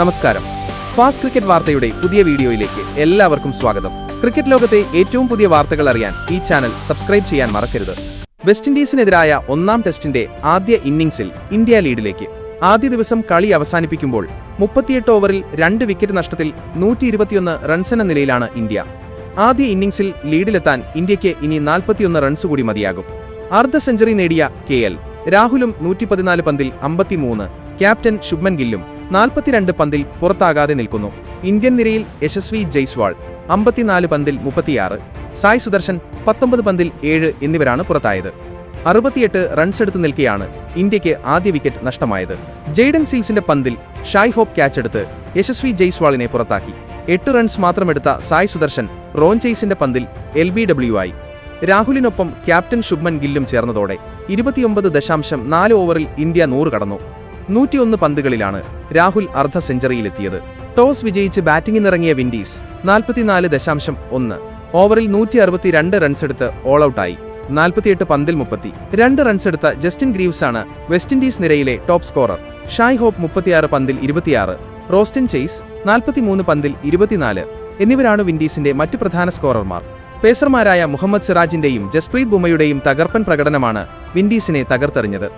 നമസ്കാരം. Fast cricket വാർത്തയുടെ പുതിയ വീഡിയോയിലേക്ക് എല്ലാവർക്കും സ്വാഗതം. ക്രിക്കറ്റ് ലോകത്തെ ഏറ്റവും പുതിയ വാർത്തകൾ അറിയാൻ ഈ ചാനൽ സബ്സ്ക്രൈബ് ചെയ്യാൻ മറക്കരുത്. വെസ്റ്റ് ഇൻഡീസിനെതിരായ ഒന്നാം ടെസ്റ്റിന്റെ ആദ്യ ഇന്നിംഗ്സിൽ ഇന്ത്യ ലീഡിലേക്ക്. ആദ്യ ദിവസം കളി അവസാനിപ്പിക്കുമ്പോൾ മുപ്പത്തിയെട്ട് ഓവറിൽ രണ്ട് വിക്കറ്റ് നഷ്ടത്തിൽ നൂറ്റി ഇരുപത്തിയൊന്ന് എന്ന നിലയിലാണ് ഇന്ത്യ. ആദ്യ ഇന്നിംഗ്സിൽ ലീഡിലെത്താൻ ഇന്ത്യയ്ക്ക് ഇനി നാൽപ്പത്തിയൊന്ന് റൺസ് കൂടി മതിയാകും. അർദ്ധ സെഞ്ചുറി നേടിയ കെ എൽ. രാഹുലും നൂറ്റി പതിനാല് പന്തിൽ അമ്പത്തിമൂന്ന്. ക്യാപ്റ്റൻ ശുഭ്മൻ ഗില്ലും നാൽപ്പത്തിരണ്ട് പന്തിൽ പുറത്താകാതെ നിൽക്കുന്നു. ഇന്ത്യൻ നിരയിൽ യശസ്വി ജയ്സ്വാൾ അമ്പത്തിനാല് പന്തിൽ മുപ്പത്തിയാറ് സായ് സുദർശൻ പത്തൊമ്പത് പന്തിൽ ഏഴ് എന്നിവരാണ് പുറത്തായത്. അറുപത്തിയെട്ട് റൺസ് എടുത്തു നിൽക്കെയാണ് ഇന്ത്യയ്ക്ക് ആദ്യ വിക്കറ്റ് നഷ്ടമായത്. ജെയ്ഡൻ സീൽസിന്റെ പന്തിൽ ഷായ് ഹോപ്പ് ക്യാച്ചെടുത്ത് യശസ്വി ജയ്സ്വാളിനെ പുറത്താക്കി. എട്ട് റൺസ് മാത്രമെടുത്ത സായ് സുദർശൻ റോൺ ചെയ്സിന്റെ പന്തിൽ എൽ ബി ഡബ്ല്യു ആയി. രാഹുലിനൊപ്പം ക്യാപ്റ്റൻ ശുഭ്മൻ ഗില്ലും ചേർന്നതോടെ ഇരുപത്തിയൊമ്പത് ദശാംശം നാല് ഓവറിൽ ഇന്ത്യ നൂറ് കടന്നു. നൂറ്റിയൊന്ന് പന്തുകളിലാണ് രാഹുൽ അർദ്ധ സെഞ്ചുറിയിലെത്തിയത്. ടോസ് വിജയിച്ച് ബാറ്റിംഗിനിറങ്ങിയ വിൻഡീസ് നാൽപ്പത്തിനാല് ദശാംശം ഒന്ന്. ഓവറിൽ നൂറ്റി അറുപത്തിരണ്ട് റൺസെടുത്ത് ഓൾ ഔട്ടായി നാൽപ്പത്തിയെട്ട് പന്തിൽ മുപ്പത്തി. രണ്ട് റൺസെടുത്ത ജസ്റ്റിൻ ഗ്രീവ്സ് ആണ് വെസ്റ്റ് ഇൻഡീസ് നിരയിലെ ടോപ്പ് സ്കോറർ. ഷായ് ഹോപ്പ് മുപ്പത്തിയാറ് പന്തിൽ ഇരുപത്തിയാറ്. റോസ്റ്റിൻ ചെയ്സ് നാൽപ്പത്തിമൂന്ന് പന്തിൽ ഇരുപത്തിനാല്. എന്നിവരാണ് വിൻഡീസിന്റെ മറ്റു പ്രധാന സ്കോറർമാർ. പേസർമാരായ മുഹമ്മദ് സിറാജിന്റെയും ജസ്പ്രീത് ബുമയുടെയും തകർപ്പൻ പ്രകടനമാണ് വിൻഡീസിനെ തകർത്തെറിഞ്ഞത്.